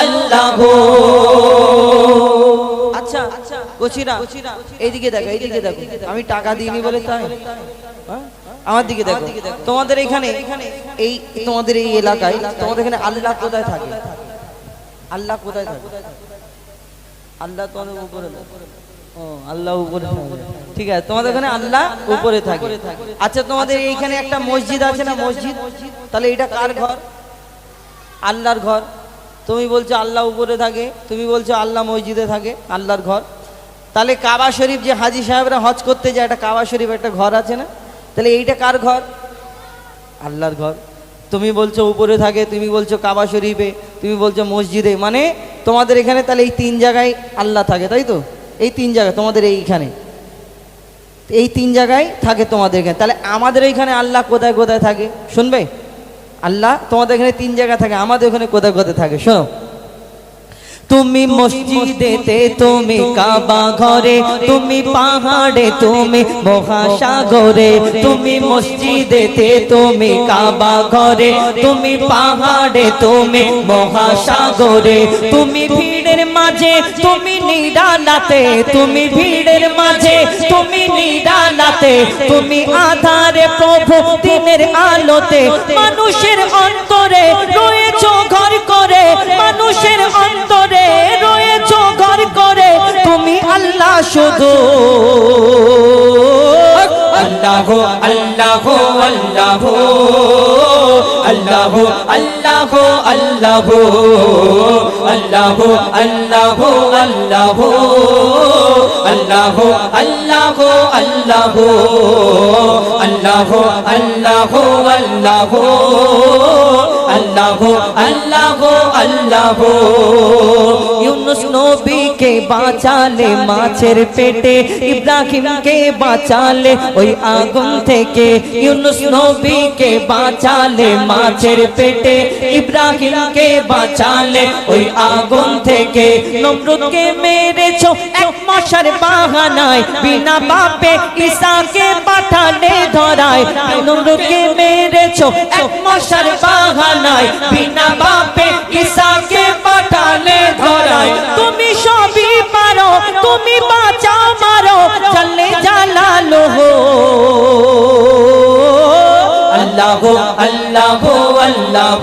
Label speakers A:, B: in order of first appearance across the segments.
A: আল্লাহ। আচ্ছা কচিরা, এইদিকে এইদিকে আমি টাকা বলে তাই? হ্যাঁ? আমার দিকে তোমাদের এখানে, এই তোমাদের এই এলাকায়, তোমাদের এখানে আল্লাহ কোথায় আল্লাহ কোথায় আল্লাহ তোমাদের উপরে ও, আল্লাহ উপরে ঠিক আছে, তোমাদের এখানে আল্লাহ উপরে থাকে। আচ্ছা তোমাদের এইখানে একটা মসজিদ আছে না মসজিদ? তাহলে এটা কার ঘর? আল্লাহর ঘর? তুমি বলছো আল্লাহ উপরে থাকে, তুমি বলছো আল্লাহ মসজিদে থাকে, আল্লাহর ঘর। তাহলে কাবা শরীফ যে হাজি সাহেবরা হজ করতে যায় একটা কাবা শরীফ একটা ঘর আছে না? তাহলে এইটা কার ঘর? আল্লাহর ঘর। তুমি বলছো উপরে থাকে, তুমি বলছো কাবা শরীফে, তুমি বলছো মসজিদে। মানে তোমাদের এখানে তাহলে এই তিন জায়গায় আল্লাহ থাকে, তাই তো? এই তিন জায়গা তোমাদের এইখানে। এই তিন জায়গায় থাকে তোমাদের এখানে। তাহলে আমাদের এইখানে আল্লাহ কোথায় কোথায় থাকে? শুনবে? আল্লাহ তোমাদের এখানে তিন জায়গা থাকে আমাদের ওখানে কোথায় কোথায় থাকে? শোনো তুমি মসজিদেতে, তুমি কাবা ঘরে, তুমি পাহাড়ে, তুমি মহাসাগরে, তুমি মসজিদেতে, তুমি কাবা ঘরে, তুমি পাহাড়ে, তুমি মহাসাগরে, তুমি ভিড়ের মাঝে, তুমি নিরালাতে, তুমি ভিড়ের মাঝে, তুমি নিরালাতে, তুমি আধারে প্রভু দিনের আলোতে, মানুষের অন্তরে রয়েছ ঘর করে, মানুষের অন্তরে আল্লাহ শুধু।
B: আল্লাহ আল্লাহ আল্লাহ। আল্লাহ আল্লাহ আল্লাহ। আল্লাহ আল্লাহ আল্লাহ। আল্লাহ আল্লাহ আল্লাহ। আল্লাহ আল্লাহ আল্লাহ। আল্লাহ আল্লাহ আল্লাহ।
A: ইউনুস নবীকে বাঁচালে মাছের পেটে, ইব্রাহিমকে বাঁচালে ওই আগুন থেকে, ইউনুস নবীকে বাঁচালে মাছের পেটে, ইব্রাহিমকে বাঁচালে ওই আগুন থেকে। নমরুদকে মেরেছো, এক মশার বাহানায়, বিনা বাপে ঈসাকে পাঠালে ধরায়। নমরুদকে মেরেছো এক মশার বাহানায়, বিনা বাপে ঈসাকে পাঠালে ধরায়। তুমি সবই পারো, তুমি বাঁচাও, মারো চলে জালালো
B: আল্লাহ আল্লাহ আল্লাহ।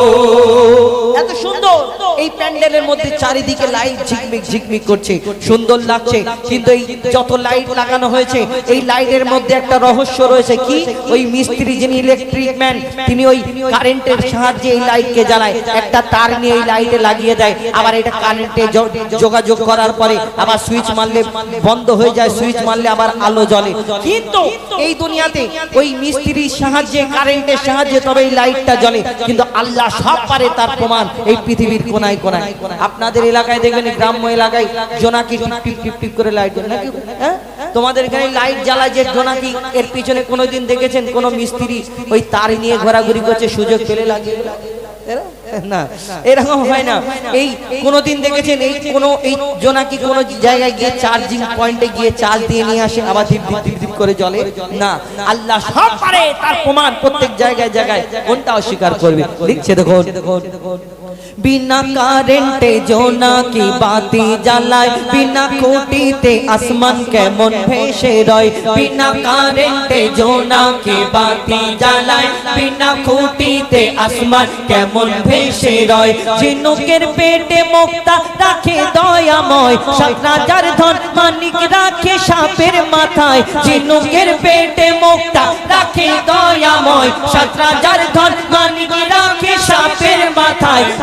A: সুন্দর। এই প্যান্ডেলের মধ্যে চারিদিকে লাইট ঝিকমিক ঝিকমিক করছে। সুন্দর লাগছে। কিন্তু এই যত লাইট লাগানো হয়েছে এই লাইটের মধ্যে একটা রহস্য রয়েছে কি? ওই মিস্ত্রি যিনি ইলেকট্রিক ম্যান তিনি ওই কারেন্টের সাহায্যে এই লাইটকে জ্বালায়। একটা তার নিয়ে এই লাইটে লাগিয়ে দেয়। আবার এটা কারেন্টে যোগাযোগ করার পরে আবার সুইচ মারলে বন্ধ হয়ে যায়। সুইচ মারলে আবার আলো জ্বলে। কিন্তু এই দুনিয়াতে ওই মিস্ত্রির সাহায্যে কারেন্টের সাহায্যে তবে এই লাইটটা জ্বলে। কিন্তু আল্লাহ সব পারে তার প্রমাণ। এই পৃথিবীর কোনায় কোনায়। আপনাদের এলাকায় দেখবেন গ্রাম্য এলাকায় জোনাকি টিপ টিপ টিপ করে লাইট নাকি? হ্যাঁ? তোমাদের এখানে লাইট জ্বালায় যে জোনাকি, এর পিছনে কোনোদিন দেখেছেন কোন মিস্ত্রি ওই তার নিয়ে ঘোরাঘুরি করছে, সুযোগ পেলে লাগিয়ে না। এরকম হয় না। এই কোনোদিন দেখেছেন এই কোন, এই জোনাকি কোন জায়গায় গিয়ে চার্জিং পয়েন্টে গিয়ে চার্জ দিয়ে নিয়ে আসে, আবার ধীপ করে জ্বলে? না। আল্লাহ সব পারে, তার প্রমাণ প্রত্যেক জায়গায় জায়গায়। কোনটা অস্বীকার করবে? দেখুন। বিনা কারেন্টে জোনাকি বাতি জ্বালায়? বিনা খুঁটিতে আসমান কেমন ভেসে রয়? বিনা কারেন্টে জোনাকি বাতি জ্বালায়? বিনা খুঁটিতে আসমান কেমন ভেসে রয়? ঝিনুকের পেটে মুক্তা রাখে দয়াময়। সাত রাজার ধন মানিক রাখে সাপের মাথায়। ঝিনুকের পেটে মুক্তা রাখে দয়াময়। সাত রাজার ধন মানিক রাখে সাপের মাথায়।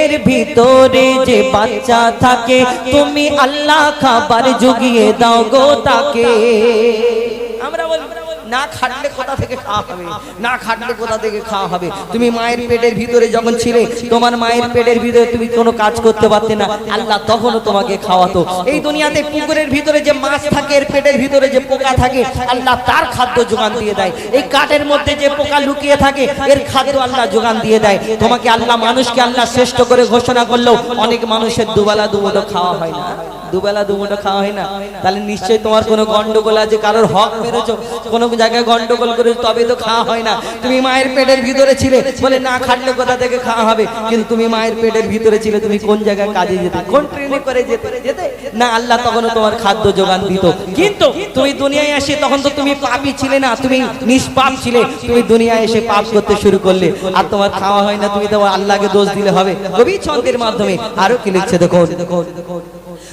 A: পেটের ভিতরে যে বাচ্চা থাকে তুমি আল্লাহ খাবার জুগিয়ে দাও গো তাকে। না খাটলে কোথা থেকে খাওয়া হবে? না খাটলে কোথা থেকে খাওয়া হবে? তুমি মায়ের পেটের ভিতরে যখন ছিলে, তোমার মায়ের পেটের ভিতরে তুমি কোনো কাজ করতে পারতে না। আল্লাহ তখনও তোমাকে খাওয়াতো। এই দুনিয়াতে পুকুরের ভিতরে যে মাছ থাকে, এর পেটের ভিতরে যে পোকা থাকে, আল্লাহ তার খাদ্য যোগান দিয়ে দেয়। এই কাঠের মধ্যে যে পোকা লুকিয়ে থাকে, এর খাদ্য আল্লাহ যোগান দিয়ে দেয়। তোমাকে আল্লাহ মানুষকে আল্লাহ শ্রেষ্ঠ করে ঘোষণা করলেও অনেক মানুষের দুবেলা দুমুটো খাওয়া হয় না। দুবেলা দুমুটো খাওয়া হয় না। তাহলে নিশ্চয়ই তোমার কোনো গন্ডগোল আছে, কারোর হক মেরেছো, কোনো জায়গায় গন্ডগোল করে তবে তো খাওয়া হয় না। তুমি মায়ের পেটের ভিতরে ছিলে বলে না খাটলে কোথা থেকে খাওয়া হবে? কিন্তু তুমি মায়ের পেটের ভিতরে ছিলে, তুমি কোন জায়গায় কাজে যেতে, কোন ট্রেনে করে যেতে যেতে? না, আল্লাহ তখনও তোমার খাদ্য যোগান দিত। কিন্তু তুমি দুনিয়ায় আসে তখন তো তুমি পাপই ছিলে না, তুমি নিষ্পাপ ছিলে। তুমি দুনিয়ায় এসে পাপ করতে শুরু করলে, আর তোমার খাওয়া হয় না, তুমি তো আল্লাহকে দোষ দিলে হবে। কবি ছন্দের মাধ্যমে আরও কি লিখছে দেখো দেখো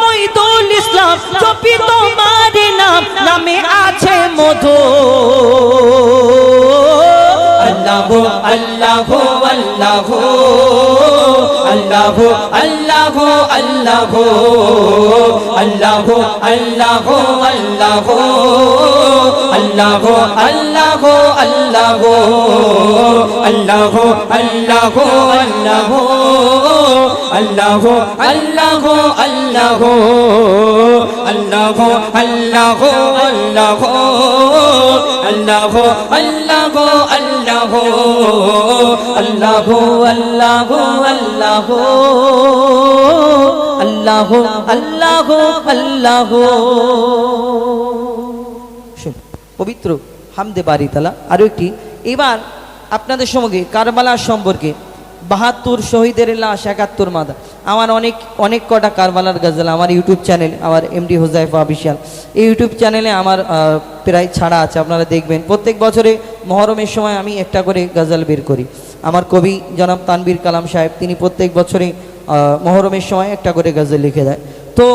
A: মইদুল ইসলাম চপি তোমার নাম নামে আছে মধু
B: আল্লাহ আল্লাহ আল্লাহ আল্লাহ আল্লাহ আল্লাহ আল্লাহ আল্লাহ আল্লাহ আল্লাহ আল্লাহ আল্লাহ আল্লাহ আল্লাহ আল্লাহ
A: পবিত্র হামদে বাড়ি তালা আরও একটি এবার আপনাদের সঙ্গে কারবালার সম্পর্কে বাহাত্তর শহীদের লাশ, একাত্তর মাদা আমার অনেক অনেক কটা কারবালার গজল আমার ইউটিউব চ্যানেল, আমার এমডি হুজাইফা অফিসিয়াল এই ইউটিউব চ্যানেলে আমার প্রায় ছাড়া আছে, আপনারা দেখবেন। প্রত্যেক বছরে মহরমের সময় আমি একটা করে গজল বের করি। আমার কবি জনাব তানবীর কালাম সাহেব, তিনি প্রত্যেক বছরে মহরমের সময় একটা করে গজল লিখে দেয়। তো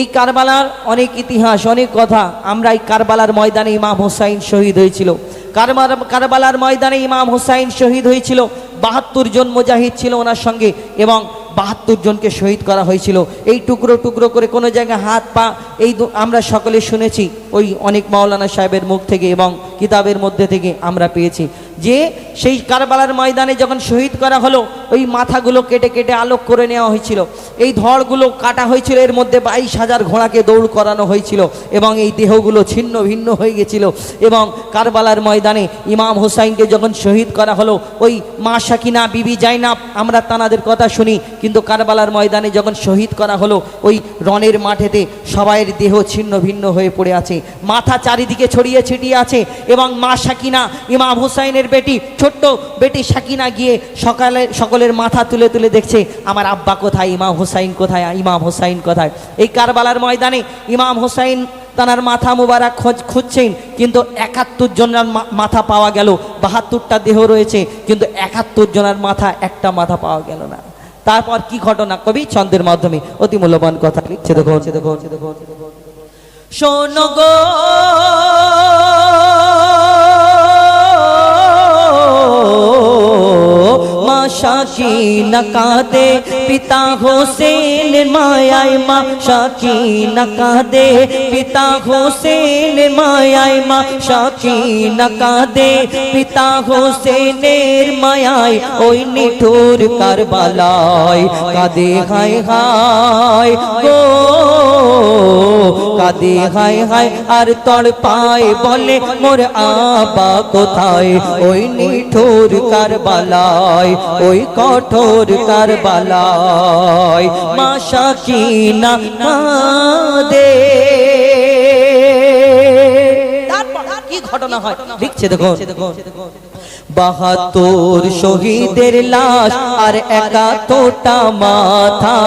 A: এই কারবালার অনেক ইতিহাস, অনেক কথা, আমরা এই কারবালার ময়দানে ইমাম হোসাইন শহীদ হয়েছিল। কারবার কারবালার ময়দানে ইমাম হুসাইন শহীদ হয়েছিল। বাহাত্তর জন মুজাহিদ ছিল ওনার সঙ্গে এবং বাহাত্তর জনকে শহীদ করা হয়েছিল। এই টুকরো টুকরো করে কোনো জায়গায় হাত, পা, এই আমরা সকলে শুনেছি। ওই অনেক মাওলানা সাহেবের মুখ থেকে এবং কিতাবের মধ্যে থেকে আমরা পেয়েছি। যে সেই কারবালার ময়দানে যখন শহীদ করা হলো, ওই মাথাগুলো কেটে কেটে আলোক করে নেওয়া হয়েছিল। এই ধড়গুলো কাটা হয়েছিল, এর মধ্যে বাইশ হাজার ঘোড়াকে দৌড় করানো হয়েছিল এবং এই দেহগুলো ছিন্ন ভিন্ন হয়ে গেছিল এবং কারবালার ময়দানে ইমাম হোসাইনকে যখন শহীদ করা হলো, ওই মা সাকিনা, বিবি জাইনাব, আমরা তানাদের কথা শুনি, কিন্তু কারবালার ময়দানে যখন শহীদ করা হলো, ওই রনের মাঠেতে সবাইয়ের দেহ ছিন্ন ভিন্ন হয়ে পড়ে আছে। মাথা চারিদিকে ছড়িয়ে ছিটিয়ে আছে এবং মা সাকিনা, ইমাম হুসাইনের বেটি, ছোট্ট বেটি সাকিনা গিয়ে সকালে, সকলের মাথা তুলে তুলে দেখছে, আমার আব্বা কোথায়? ইমাম হুসাইন কোথায়? ইমাম হুসাইন কোথায়? এই কারবালার ময়দানে ইমাম হুসাইন তানার মাথা মুবারক খোঁজ, খুঁজছেন, কিন্তু একাত্তর জনের মাথা পাওয়া গেল। বাহাত্তরটা দেহ রয়েছে, কিন্তু একাত্তর জনের মাথা একটা মাথা পাওয়া গেল না। তারপর কি ঘটনা? কবি ছন্দের মাধ্যমে অতি মূল্যবান কথা লিখছে দেখো দেখো দেখো শোনো গো শাকি নকাদে, পিতা হোসেন মায়ায় মা শাকি নকাদে, পিতা হোসেন মায়ায় মা শাকি নকাদে, পিতা হোসেনের মায়ায় ওই নিঠুর কারবালায় কাদে হায় হায় গো কাদে হায় হায় আর তড় পায় বলে মোর আবা কোথায়? ওই নিঠুর কারবালায় ওই কঠোর কারবালায় মা শাকিনা দে তারপর কি ঘটনা হয়? লিখছে দেখো বাহাত্তর শহীদের লাশ আর একাত্তরটা মাথা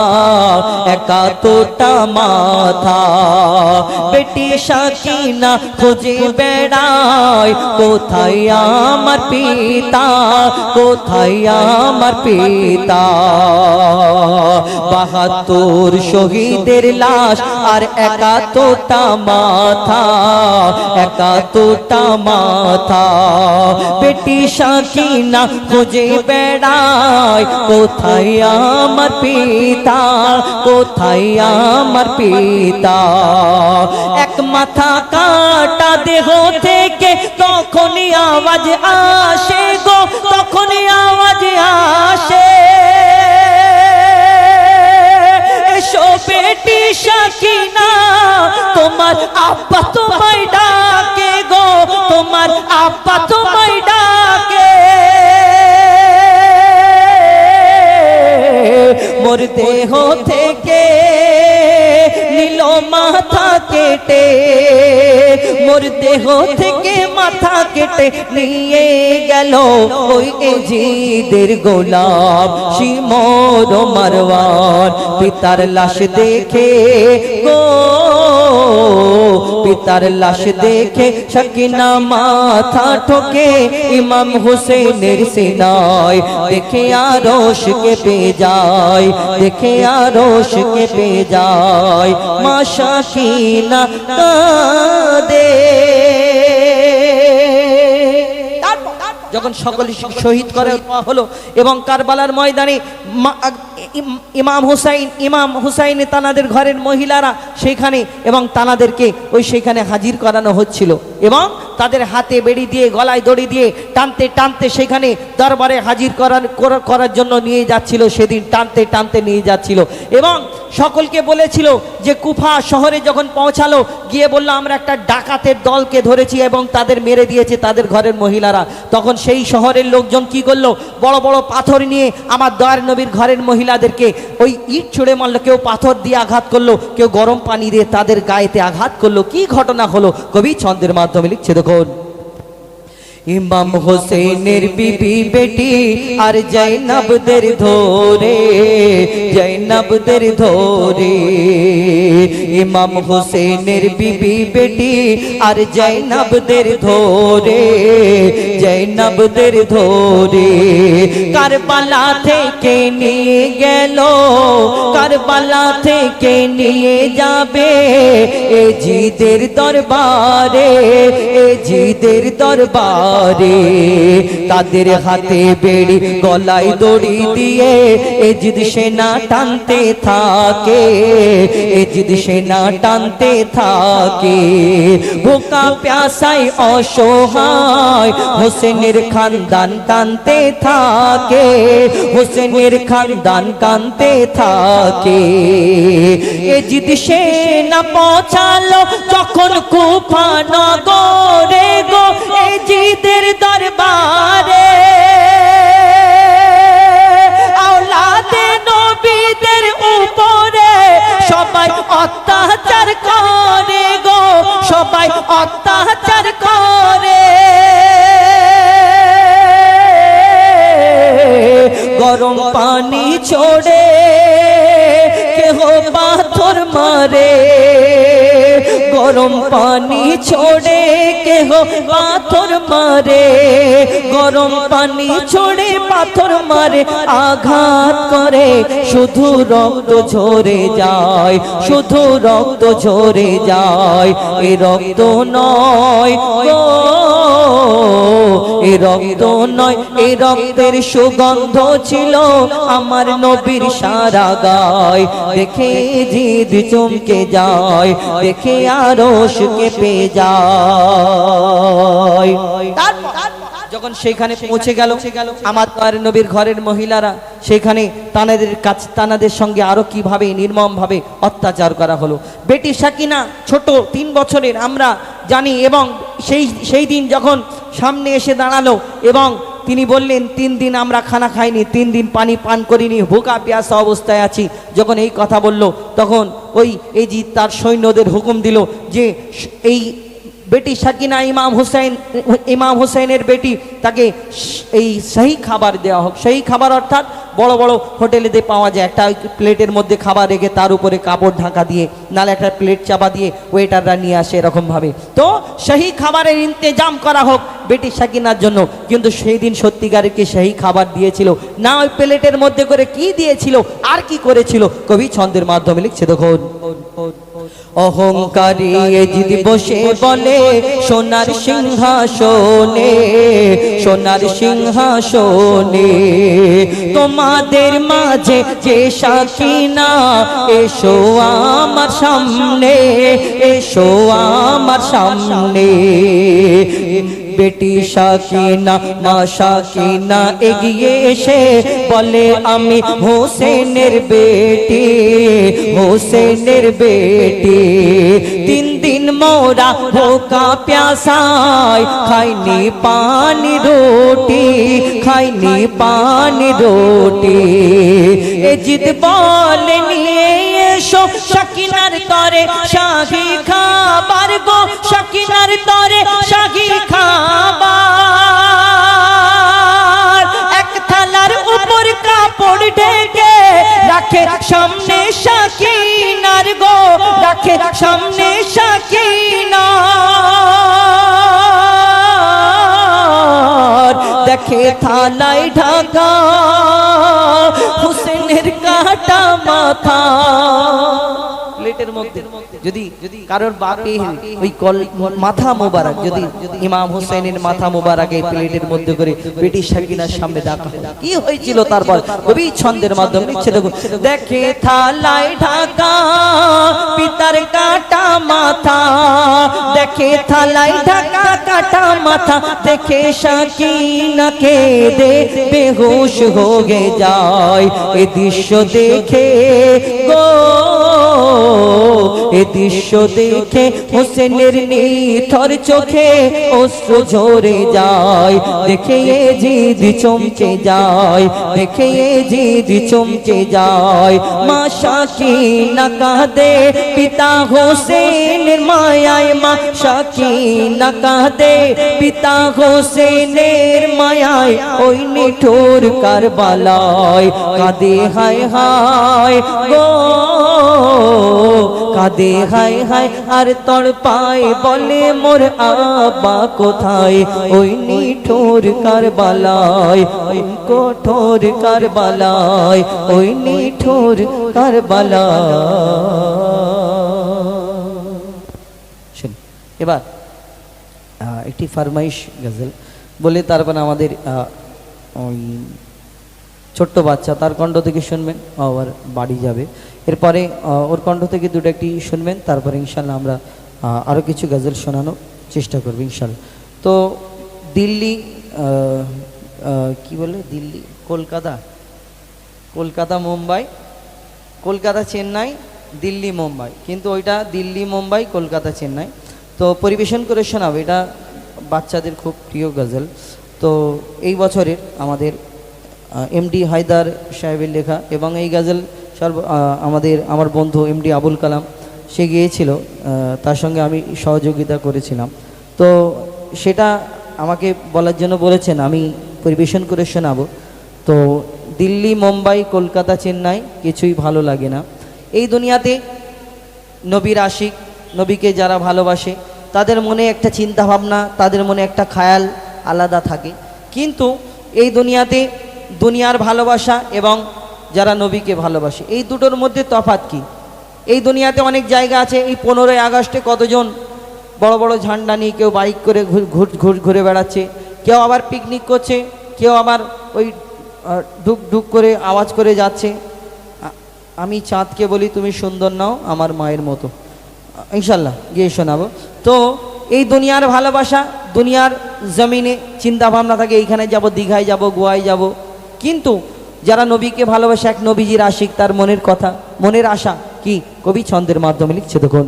A: একাত্তরটা মাথা। বেটি সাকিনা খুঁজে বেড়ায়, কোথায় আমার পিতা, কোথায় আমার পিতা? বাহাত্তর শহীদের লাশ আর একাত্তরটা মাথা একাত্তরটা মাথা। বেটি সাকিনা খুঁজে বেড়ায়। কোথায় আমার পিতা? কোথায় আমার পিতা? এক মাথা কাটা দেহ থেকে তখনই আওয়াজ আসে গো, তখনই আওয়াজ আসে। এসো বেটি সাকিনা তোমার আব্বা তোমায় গো, তোমার আব্বা তোমায় মোর দেহ থেকে নীল মাথা কেটে, মোর দেহ থেকে মাথা কেটে নিয়ে গেল ওই এজিদের গোলাপ শিমর মারওয়ার পিতার লাশ দেখে গো পিতার লাশ দেখে সকিনা মাথা ঠোকে, ইমাম হোসেনের সিনায় দেখে আরশ কে পে যায়, দেখে আরশ কে পে যায়। মাশাকিনা শাকিনা কাঁদে। যখন সকলে শহীদ করে হলো এবং কারবালার ময়দানে ইমাম হুসাইন ইমাম হুসাইন তানাদের ঘরের মহিলারা সেখানে এবং তানাদেরকে ওই সেখানে হাজির করানো হচ্ছিল এবং তাদের হাতে বেড়ি দিয়ে, গলায় দড়ি দিয়ে টানতে টানতে সেখানে দরবারে হাজির করার করার জন্য নিয়ে যাচ্ছিল, সেদিন টানতে টানতে নিয়ে যাচ্ছিল এবং সকলকে বলেছিল যে কুফা শহরে যখন পৌঁছালো, গিয়ে বলল, আমরা একটা ডাকাতের দলকে ধরেছি এবং তাদের মেরে দিয়েছে তাদের ঘরের মহিলারা। তখন সেই শহরের লোকজন কি করল? বড় বড় পাথর নিয়ে আমার দয়ার নবীর ঘরের মহিলাদেরকে ওই ইট ছুঁড়ে মারলো, কেউ পাথর দিয়ে আঘাত করল, কেউ গরম পানি দিয়ে তাদের গায়েতে আঘাত করল। কি ঘটনা হলো? কবি ছন্দের মাধ্যমে লিখছে দেখুন। ইমাম হোসেনের বিবি বেটি আর জৈনবদের ধরে জৈনবদের ধরে। ইমাম হোসেনের বিবি বেটি আর জৈনবদের ধরে জৈনবদের ধরে। কারবালা থেকে নিয়ে গেল, কারবালা থেকে নিয়ে যাবে এ জিদের দরবারে এ জিদের দরবারে। তাদের হাতে বেড়ি, গলায় দড়ি দিয়ে এ জিদ সেনা টানতে থাকে। এ জিদ সেনা টানতে থাকে। ভোকা প্যাসায় অসহায় হোসেনের খানদান টানতে থাকে। হোসেনের খানদান কানতে থাকে। এ জিদ সেনা পৌঁছালো যখন কুফা নগরে গো। এ জিদের দরবারে। আওলাদে নবীদের উপরে সবাই অত্যাচার করে গো, সবাই অত্যাচার করে। গরম পানি ছোড়ে, কেহ পাথর মারে। গরম পানি ছোড়ে কেহ পাথর মারে। গরম পানি ছোড়ে পাথর মারে, আঘাত করে। শুধু রক্ত ঝরে যায়, শুধু রক্ত ঝরে যায়। এ রক্ত নয় এ রক্ত নয়, এ রক্তের সুগন্ধ ছিল আমার নবীর সারা গায়। দেখে জিদ চমকে যায়, দেখে আরও সুখে পেয়ে যায়। যখন সেখানে পৌঁছে গেল আমার দয়ার নবীর ঘরের মহিলারা সেখানে তানাদের কাছ তানাদের সঙ্গে আরও কীভাবে নির্মম ভাবে অত্যাচার করা হলো। বেটি সাকিনা ছোট তিন বছরের আমরা জানি এবং সেই সেই দিন যখন সামনে এসে দাঁড়াল এবং তিনি বললেন তিন দিন আমরা খানা খাইনি তিন দিন পানি পান করিনি ভোকা পিয়াসা অবস্থায় আছি। যখন এই কথা বলল তখন ওই এই যে তার সৈন্যদের হুকুম দিল যে এই বেটি সাকিনা ইমাম হুসাইন, ইমাম হুসাইনের বেটি, তাকে এই সেই খাবার দেওয়া হোক। সেই খাবার অর্থাৎ বড় বড় হোটেলেতে পাওয়া যায়। একটা প্লেটের মধ্যে খাবার রেখে তার উপরে কাপড় ঢাকা দিয়ে, নালে একটা প্লেট চাপা দিয়ে ওয়েটাররা নিয়ে আসে এরকমভাবে। তো সেই খাবারের ইন্তেজাম করা হোক বেটি সাকিনার জন্য। কিন্তু সেই দিন সত্যিকারেরকে সেই খাবার দিয়েছিল? না ওই প্লেটের মধ্যে করে কি দিয়েছিল? আর কি করেছিল? কবি ছন্দের মাধ্যমে লিখছে দেখুন। অহংকারী যদি বসে বলে, সোনার সিংহাসনে সোনার সিংহাসনে। তোমাদের মাঝে যে সাকিনা এসো আমার সামনে, এসো আমার সামনে। বেটি সাকিনা মা সাকিনা এগিয়ে এসে বলে, আমি হোসেনের বেটি হোসেনের বেটি। তিন দিন মোরা ভোকা প্যাসাই খাইনি পানি রুটি, খাইনি পানি রুটি। এ জিদ বলে, নিয়ে এসো সাকিনার তরে শাহি খাবার গো সাকিনার তরে শাহি খাবার। এক থালার উপর কাপড় ঢেকে রাখে সামনে সাকিনার গো, রাখে সামনে সাকিনার দেখে থালায় ঢাকা, হুসেনের কাটা মাথা। প্লেটের মধ্যে। যদি কারোর বাপে ওই কল মাথা মোবারক যদি ইমাম হোসেনের মাথা মোবারক এই প্লেটের মধ্যে করে বেটি সাকিনার সামনে ডাকা কি হয়েছিল তারপর? কবি ছন্দের মাধ্যমে দেখুন দেখে থালায় ঢাকা পিতার কাটা মাথা। দেখে ঢাকা কাটা মাথা। দেখে সাকিনা কে দে বেহুশ হয়ে যায়। এ দৃশ্য দেখে গো এ দৃশ্য দেখে হোসেনের নিথর চোখে অশ্র ঝরে যায়। দেখে এ জিদ চমকে যায়, দেখে এ জিদ চমকে যায়। মা সাকিনা কাঁদে, পিতা হোসেনের মায়ায় মা সাকিনা কাঁদে, পিতা হোসেনের মায়ায় ওই নিঠোর কারবালায়। কাঁদে হায় হায় গো কাঁদে, হায় হায়, আর তড় পায় বলে মোর আব্বা কোথায়? ওই নিঠোর কারবালায়, ওই কঠোর কারবালায়, ওই নিঠোর কারবালায়। এবার একটি ফারমাইশ গজল। বলে তারপরে আমাদের ওই ছোট্ট বাচ্চা, তার কণ্ঠ থেকে শুনবেন আবার বাড়ি যাবে। এরপরে ওর কণ্ঠ থেকে দুটো একটি শুনবেন, তারপরে ইনশাল্লাহ আমরা আরও কিছু গজল শোনানোর চেষ্টা করব ইনশাল্লাহ তো দিল্লি কি বলে? দিল্লি? কলকাতা? কলকাতা, মুম্বাই? কলকাতা, চেন্নাই, দিল্লি, মুম্বাই। কিন্তু ওইটা দিল্লি, মুম্বাই, কলকাতা, চেন্নাই। তো পরিবেশন করে শোনাবো, এটা বাচ্চাদের খুব প্রিয় গজল। তো এই বছরের আমাদের এমডি হায়দার সাহেবের লেখা এবং এই গজল সর্ব আমাদের, আমার বন্ধু এমডি আবুল কালাম, সে গিয়েছিল তার সঙ্গে আমি সহযোগিতা করেছিলাম। তো সেটা আমাকে বলার জন্য বলেছেন, আমি পরিবেশন করে শোনাবো। তো দিল্লি, মুম্বাই, কলকাতা, চেন্নাই কিছুই ভালো লাগে না। এই দুনিয়াতে নবীর আশিক, নবীকে যারা ভালোবাসে, তাদের মনে একটা চিন্তা ভাবনা তাদের মনে একটা খায়াল আলাদা থাকে। কিন্তু এই দুনিয়াতে দুনিয়ার ভালোবাসা এবং যারা নবীকে ভালোবাসে। এই দুটোর মধ্যে তফাৎ কি? এই দুনিয়াতে অনেক জায়গা আছে, এই পনেরোই আগস্টে কতজন বড় বড় ঝান্ডা নিয়ে কেউ বাইক করে ঘুর- ঘুর ঘুর বেড়াচ্ছে, কেউ আবার পিকনিক করছে, কেউ আবার ওই ঢুক ঢুক করে আওয়াজ করে যাচ্ছে। আমি চাঁদকে বলি, তুমি সুন্দর নাও আমার মায়ের মতো। ইনশাল্লাহ গিয়ে শোনাবো। তো, এই দুনিয়ার ভালোবাসা, দুনিয়ার জমিনে চিন্তা ভাবনা থাকে, এইখানে যাব, দীঘায় যাব, গোয়ায় যাব। কিন্তু যারা নবীকে ভালোবাসে, এক নবীজির আশিক, তার মনের কথা, মনের আশা কি? কবি ছন্দের মাধ্যমে লিখছে, দেখুন।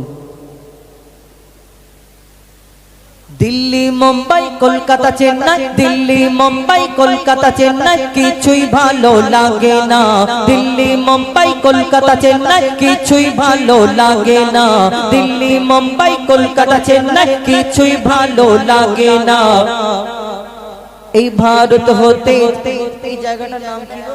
A: দিল্লি, মুম্বাই, কলকাতা, চেন্নাই, দিল্লি, মুম্বাই, কলকাতা, চেন্নাই, কিছুই ভালো লাগে না। দিল্লি, মুম্বাই, কলকাতা, চেন্নাই, কিছুই ভালো লাগে না। দিল্লি, মুম্বাই, কলকাতা, চেন্নাই, কিছুই ভালো লাগে না। এই ভারত হতে এই জায়গাটার নাম কি গো?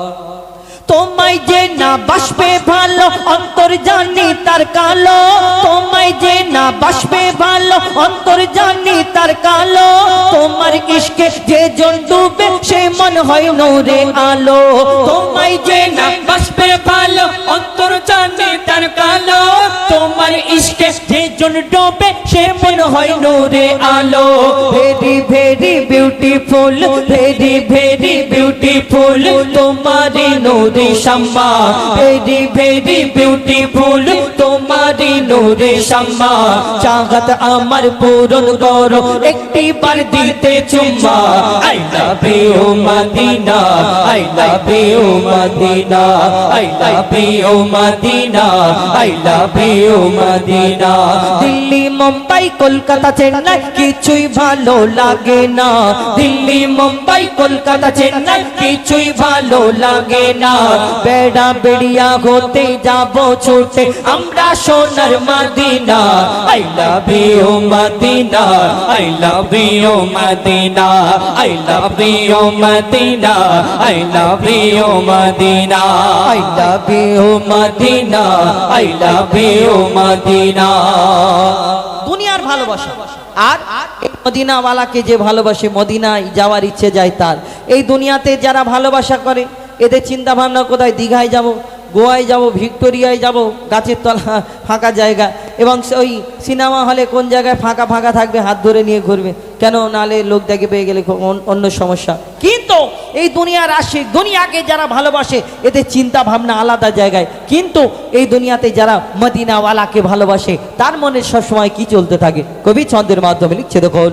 A: তোমায় যে না বাসবে ভালো, অন্তর জানি তার কালো। তোমায় যে না বাসবে ভালো, অন্তর জানি তার কালো। তোমার ইশকে যে জন ডুবে, সে মন হয় নূরে আলো। তোমায় যে না
B: বাসবে ভালো, অন্তর জানে তার কালো। তোমার ইশকে যে জন ডোবে, সে মন হয় নূরে আলো।
A: Very very beautiful very very beautiful তোমারি নূরে শাম্মা ভেরি ভেরি বিউটিফুল তোমারি নূরে শাম্মা চাহত আমার পূরণ করো, একটি বার দিতে চুম্মা। I love you Madina, I love you Madina, I love you Madina, I love you Madina. Delhi, Mumbai, Kolkata, Chennai, কিছুই ভালো লাগে না। দিল্লি, মুম্বাই, কলকাতা, চেন্নাই, কিছুই ভালো লাগে না। বেড়া বেড়িয়া হতে যাব ছুটে। আমরা সোনার Madina, I love you Madina, I love you Madina, I love you Madina, I love you Madina, I love you Madina, I love you Madina. দুনিয়ার ভালোবাসা। আর মদিনাওয়ালাকে যে ভালোবাসে, মদিনায় যাওয়ার ইচ্ছে যায় তার। এই দুনিয়াতে যারা ভালোবাসা করে এদের চিন্তা ভাবনা কোথায়? দীঘায় যাব, গোয়ায় যাব, ভিক্টোরিয়ায় যাব, গাছের তলা, ফাঁকা জায়গা। এবং ওই সিনেমা হলে কোন জায়গায় ফাঁকা ফাঁকা থাকবে, হাত ধরে নিয়ে ঘুরবে? কেন নালে লোক দেখে পেয়ে গেলে অন্য সমস্যা। কিন্তু এই দুনিয়ার আসে দুনিয়াকে যারা ভালোবাসে, এদের চিন্তা ভাবনা আলাদা জায়গায়। কিন্তু এই দুনিয়াতে যারা মদিনাওয়ালাকে ভালোবাসে, তার মনে সবসময় কি চলতে থাকে? কবি ছন্দের মাধ্যমে লিখছে, দেখুন।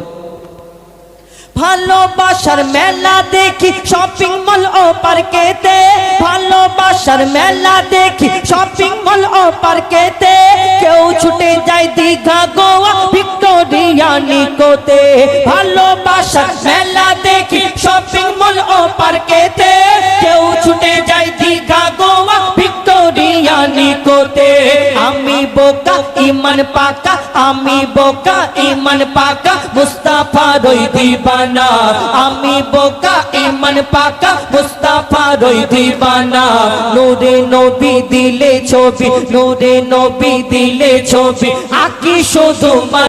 A: ভালোবাসার মেলা দেখি শপিং মল ও পার্কেতে ভালোবাসার মেলা দেখি শপিং মল ও পার্কেতে কেউ ছুটে যায় দীঘা, গোয়া, ভিক্টোরিয়া, নিকোতে। ভালোবাসার মেলা দেখি শপিং মল ও পার্কেতে কেউ ছুটে যায় দীঘা, গোয়া, ভিক্টোরিয়া, নিকোতে। আমি বোকা, ইমান পাকা, আমি বোকা, ইমান পাকা, মুস্তাফা রই দিবানা। আমি বোকা ইমান পাকা, মুস্তাফা রই দিবানা। নূরে নবী দিলে ছবি, নূরে নবী দিলে ছবি। আকি শুধু